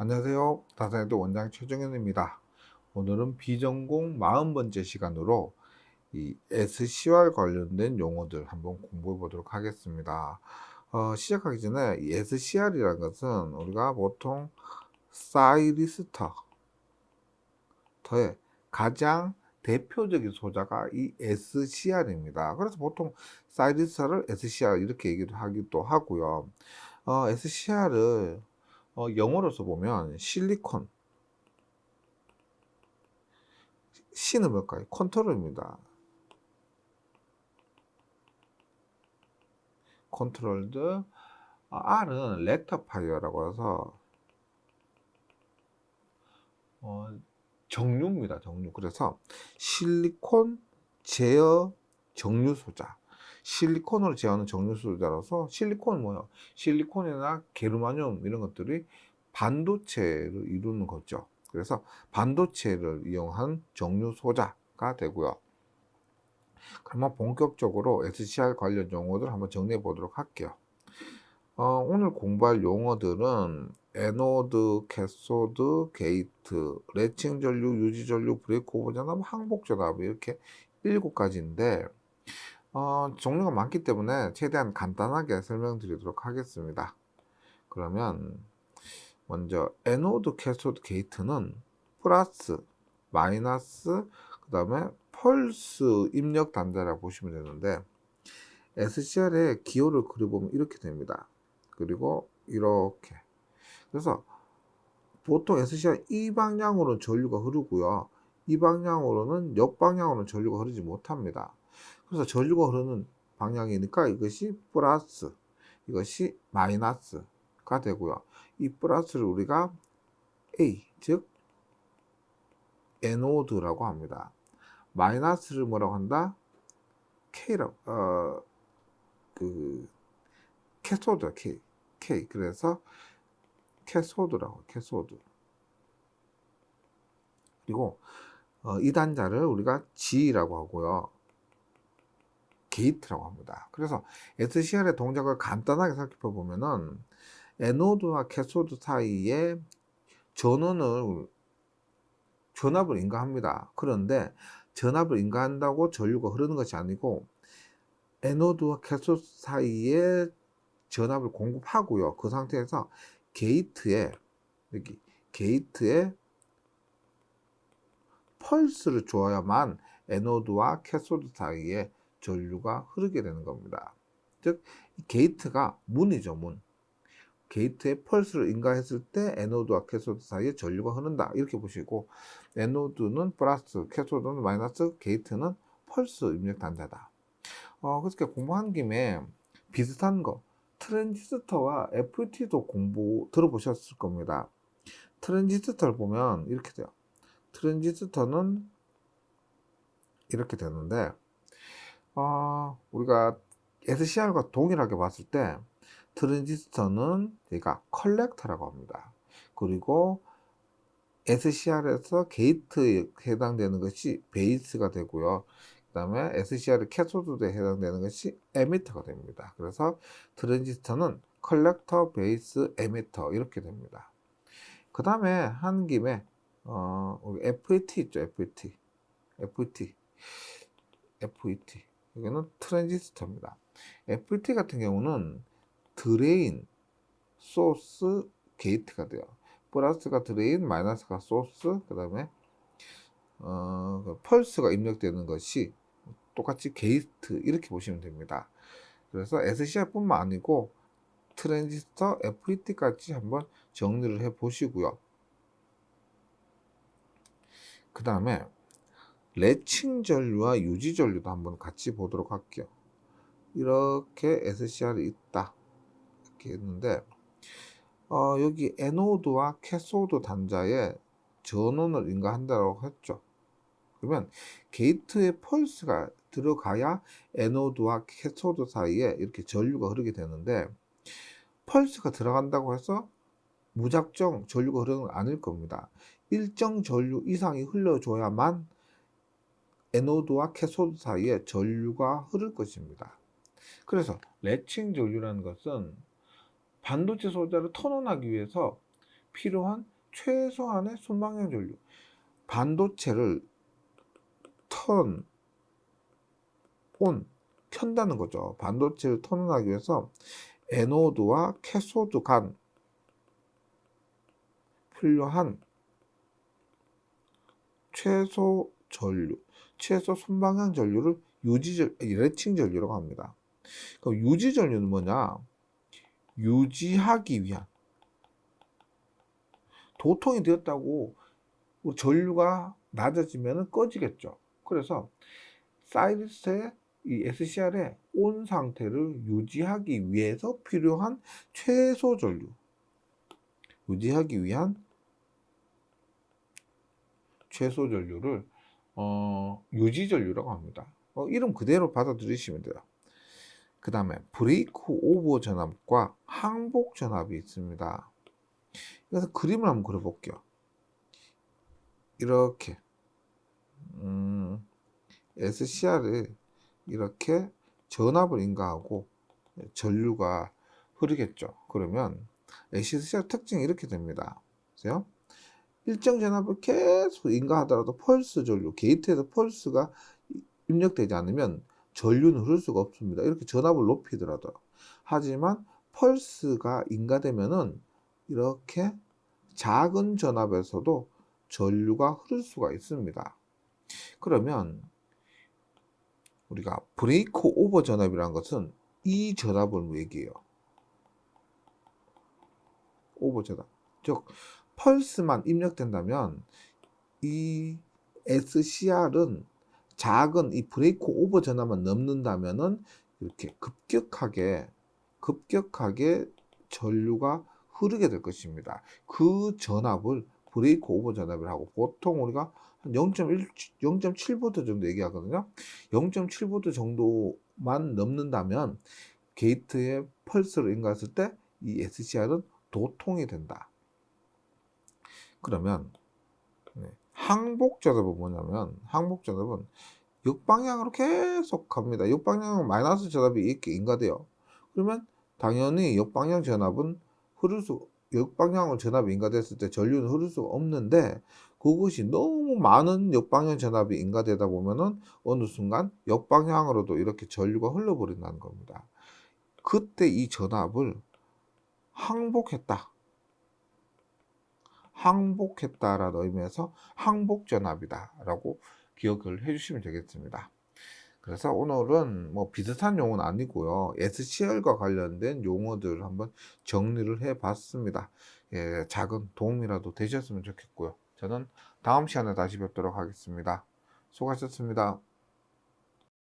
안녕하세요. 다산에도 원장 최정현입니다. 오늘은 비전공 40번째 시간으로 이 SCR 관련된 용어들 한번 공부해 보도록 하겠습니다. 어, 시작하기 전에 이 SCR이라는 것은 우리가 보통 사이리스터의 가장 대표적인 소자가 이 SCR입니다. 그래서 보통 사이리스터를 SCR 이렇게 얘기를 하기도 하고요. 어, SCR을 어, 영어로서 보면 실리콘 C는 뭘까요? 컨트롤입니다. 컨트롤드 아, R은 렉터파이어라고 해서 어, 정류입니다. 정류. 그래서 실리콘 제어 정류 소자. 실리콘으로 제어하는 정류 소자라서 실리콘은 뭐예요? 실리콘이나 게르마늄 이런 것들이 반도체를 이루는 거죠. 그래서 반도체를 이용한 정류 소자가 되고요. 그러면 본격적으로 SCR 관련 용어들 한번 정리해 보도록 할게요. 어, 오늘 공부할 용어들은 에노드, 캐소드, 게이트, 레칭 전류, 유지 전류, 브레이크 오버 전압, 항복 전압 이렇게 일곱 가지인데 어, 종류가 많기 때문에 최대한 간단하게 설명드리도록 하겠습니다. 그러면 먼저 에노드, 캐소드, 게이트는 플러스, 마이너스, 그 다음에 펄스 입력 단자라고 보시면 되는데 SCR의 기호를 그려보면 이렇게 됩니다. 그리고 이렇게 그래서 보통 SCR 이 방향으로는 전류가 흐르고요. 이 방향으로는 역방향으로는 전류가 흐르지 못합니다. 그래서 전류가 흐르는 방향이니까 이것이 플러스, 이것이 마이너스가 되고요. 이 플러스를 우리가 A, 즉 에노드라고 합니다. 마이너스를 뭐라고 한다? K라고, 어, 그, 캐소드, K, K. 그래서 캐소드라고, 캐소드. 그리고 어, 이 단자를 우리가 G라고 하고요. 게이트라고 합니다. 그래서 SCR의 동작을 간단하게 살펴보면은 에노드와 캐소드 사이에 전원을 전압을 인가합니다. 그런데 전압을 인가한다고 전류가 흐르는 것이 아니고 에노드와 캐소드 사이에 전압을 공급하고요. 그 상태에서 게이트에 여기 게이트에 펄스를 줘야만 에노드와 캐소드 사이에 전류가 흐르게 되는 겁니다. 즉 게이트가 문이죠, 문. 게이트에 펄스를 인가했을 때 에노드와 캐소드 사이에 전류가 흐른다. 이렇게 보시고 에노드는 플러스, 캐소드는 마이너스, 게이트는 펄스 입력 단자다. 어, 그렇게 공부한 김에 비슷한 거 트랜지스터와 FT도 공부 들어보셨을 겁니다. 트랜지스터를 보면 이렇게 돼요. 트랜지스터는 이렇게 되는데 어, 우리가 SCR과 동일하게 봤을 때 트랜지스터는 저희가 컬렉터라고 합니다. 그리고 SCR에서 게이트에 해당되는 것이 베이스가 되고요. 그 다음에 SCR 캐소드에 해당되는 것이 에미터가 됩니다. 그래서 트랜지스터는 컬렉터, 베이스, 에미터 이렇게 됩니다. 그 다음에 한 김에 어, FET 있죠, FET. FET. FET. 이거는 트랜지스터입니다. FET 같은 경우는 드레인, 소스, 게이트가 돼요. 플러스가 드레인, 마이너스가 소스, 그 다음에 어, 그 펄스가 입력되는 것이 똑같이 게이트 이렇게 보시면 됩니다. 그래서 SCR뿐만 아니고 트랜지스터, FET까지 한번 정리를 해 보시고요. 그 다음에 레칭 전류와 유지 전류도 한번 같이 보도록 할게요. 이렇게 SCR이 있다. 이렇게 했는데, 어, 여기 에노드와 캐소드 단자에 전원을 인가한다고 했죠. 그러면 게이트에 펄스가 들어가야 에노드와 캐소드 사이에 이렇게 전류가 흐르게 되는데, 펄스가 들어간다고 해서 무작정 전류가 흐르는 건 아닐 겁니다. 일정 전류 이상이 흘러줘야만 에노드와 캐소드 사이에 전류가 흐를 것입니다. 그래서 레칭 전류라는 것은 반도체 소자를 턴온하기 위해서 필요한 최소한의 순방향 전류. 반도체를 턴, 온, 켠다는 거죠. 반도체를 턴하기 위해서 에노드와 캐소드 간 필요한 최소 전류, 최소 순방향 전류를 유지 레칭 전류라고 합니다. 그럼 유지 전류는 뭐냐? 유지하기 위한 도통이 되었다고 전류가 낮아지면 꺼지겠죠. 그래서 사이리스의 이 SCR의 온 상태를 유지하기 위해서 필요한 최소 전류, 유지하기 위한 최소 전류를 어, 유지 전류라고 합니다. 어, 이름 그대로 받아들이시면 돼요. 그 다음에 브레이크 오버 전압과 항복 전압이 있습니다. 그래서 그림을 한번 그려볼게요. 이렇게 음, SCR을 이렇게 전압을 인가하고 전류가 흐르겠죠. 그러면 SCR 특징이 이렇게 됩니다. 보세요. 일정 전압을 계속 인가하더라도 펄스 전류, 게이트에서 펄스가 입력되지 않으면 전류는 흐를 수가 없습니다. 이렇게 전압을 높이더라도. 하지만 펄스가 인가되면은 이렇게 작은 전압에서도 전류가 흐를 수가 있습니다. 그러면 우리가 브레이크 오버 전압이라는 것은 이 전압을 얘기해요. 오버 전압. 즉, 펄스만 입력된다면 이 SCR은 작은 이 브레이크 오버 전압만 넘는다면은 이렇게 급격하게 급격하게 전류가 흐르게 될 것입니다. 그 전압을 브레이크 오버 전압이라고 보통 우리가 한 0.1, 0.7V 정도 얘기하거든요. 0.7V 정도만 넘는다면 게이트에 펄스를 인가했을 때 이 SCR은 도통이 된다. 그러면 네, 항복 전압은 뭐냐면 항복 전압은 역방향으로 계속 갑니다. 역방향 마이너스 전압이 이렇게 인가돼요. 그러면 당연히 역방향 전압은 흐를 수 역방향으로 전압이 인가됐을 때 전류는 흐를 수가 없는데 그것이 너무 많은 역방향 전압이 인가되다 보면은 어느 순간 역방향으로도 이렇게 전류가 흘러버린다는 겁니다. 그때 이 전압을 항복했다. 항복했다라는 의미에서 항복전압이다라고 기억을 해주시면 되겠습니다. 그래서 오늘은 뭐 비슷한 용어는 아니고요. SCR과 관련된 용어들을 한번 정리를 해봤습니다. 예, 작은 도움이라도 되셨으면 좋겠고요. 저는 다음 시간에 다시 뵙도록 하겠습니다. 수고하셨습니다.